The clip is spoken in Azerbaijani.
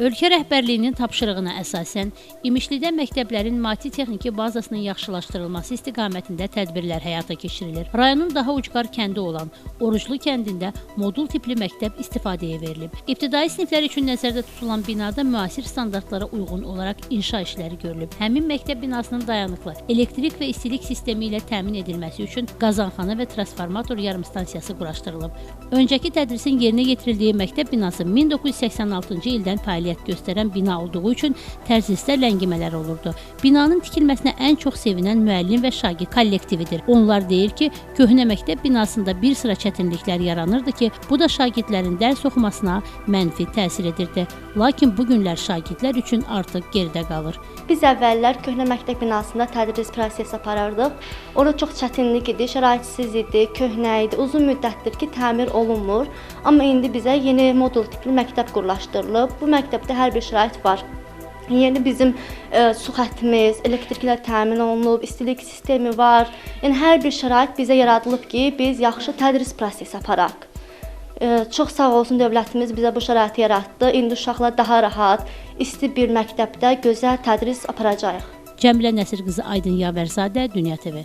Ölkə rəhbərliyinin tapşırığına əsasən İmişlidə məktəblərin maddi-texniki bazasının yaxşılaşdırılması istiqamətində tədbirlər həyata keçirilir. Rayonun daha ucqar kəndi olan Oruclu kəndində modul tipli məktəb istifadəyə verilib. İbtidai siniflər üçün nəzərdə tutulan binada müasir standartlara uyğun olaraq inşa işləri görülüb. Həmin məktəb binasının dayanıqlı elektrik və istilik sistemi ilə təmin edilməsi üçün qazanxana və transformator yarımstansiyası quraşdırılıb. Öncəki tədrisin yerinə yetirildiyi məktəb binası 1986-cı ildən fəaliyyət göstərən bina olduğu üçün tərzisdə ləngimələr olurdu. Binanın tikilməsinə ən çox sevinən müəllim və şagird kollektividir. Onlar deyir ki, köhnə məktəb binasında bir sıra çətinliklər yaranırdı ki, bu da şagirdlərin dərs oxumasına mənfi təsir edirdi. Lakin bu günlər şagirdlər üçün artıq geridə qalır. Biz əvvəllər köhnə məktəb binasında tədris prosesi aparırdıq. Orada çox çətinlik idi, şəraitsiz idi, köhnə idi, uzun müddətdir ki, təmir olunmur. Amma indi bizə yeni modul tipli məktəb qurlaşdırılıb. Bu məktəbdə hər bir şərait var. Yeni bizim e, su xəttimiz, elektriklə təmin olunub, istilik sistemi var. Yəni hər bir şərait bizə yaradılıb ki, biz yaxşı tədris prosesi aparaq. E, çox sağ olsun dövlətimiz bizə bu şəraiti yaratdı. İndi uşaqlar daha rahat, isti bir məktəbdə gözəl tədris aparacağıq. Cəmilə Nəsir qızı Aydın Yavərzadə, Dünya TV.